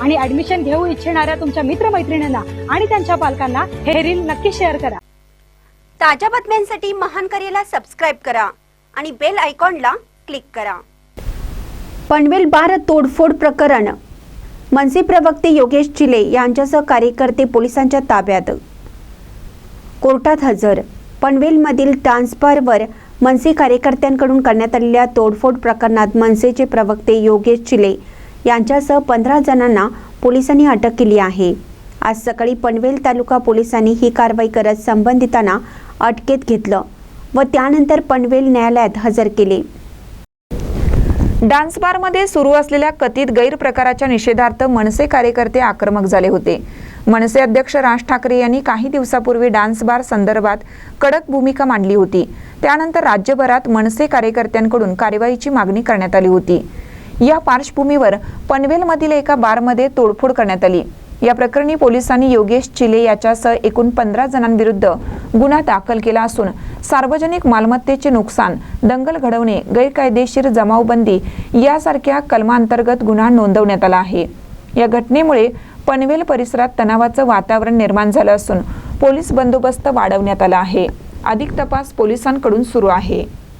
आणि ऍडमिशन घेऊ इच्छिणाऱ्या तुमच्या मित्रमैत्रिणींना आणि त्यांच्या पालकांना हे रील नक्की शेअर करा. ताज्या बातम्यांसाठी महान करेला सबस्क्राईब करा आणि बेल आयकॉनला क्लिक करा. पनवेल बार तोडफोड प्रकरण. मनसे प्रवक्ते योगेश चिले यांच्यासह कार्यकर्ते पोलिसांच्या ताब्यात. कोर्टात हजर. पनवेलमधील ट्रान्सफरवर मनसे कार्यकर्त्यांकडून करण्यात आलेल्या तोडफोड प्रकरणात मनसेचे प्रवक्ते योगेश चिले यांच्यासह पंधरा जणांना पोलिसांनी अटक केली आहे. आज सकाळी पनवेल तालुका पोलिसांनी ही कारवाई करत संबंधितांना अटकेत घेतलं व त्यानंतर पनवेल न्यायालयात हजर केले. डान्स बारमध्ये सुरू असलेल्या कथित गैरप्रकाराच्या निषेधार्थ मनसे कार्यकर्ते आक्रमक झाले होते. मनसे अध्यक्ष राज ठाकरे यांनी काही दिवसापूर्वी डान्स बार संदर्भात कडक भूमिका मांडली होती. त्यानंतर राज्यभरात मनसे कार्यकर्त्यांकडून कारवाईची मागणी करण्यात आली होती. या पार्श्वभूमीवर पनवेलमधील एका बारमध्ये तोडफोड करण्यात आली. या प्रकरणी पोलिसांनी योगेश चिले याच्यासह एकूण पंधरा जणांविरुद्ध गुन्हा दाखल केला असून सार्वजनिक मालमत्तेचे नुकसान दंगल घडवणे गैरकायदेशीर जमावबंदी यासारख्या कलमांतर्गत गुन्हा नोंदवण्यात आला आहे. या घटनेमुळे पनवेल परिसरात तणावाचं वातावरण निर्माण झालं असून पोलीस बंदोबस्त वाढवण्यात आला आहे. अधिक तपास पोलिसांकडून सुरू आहे.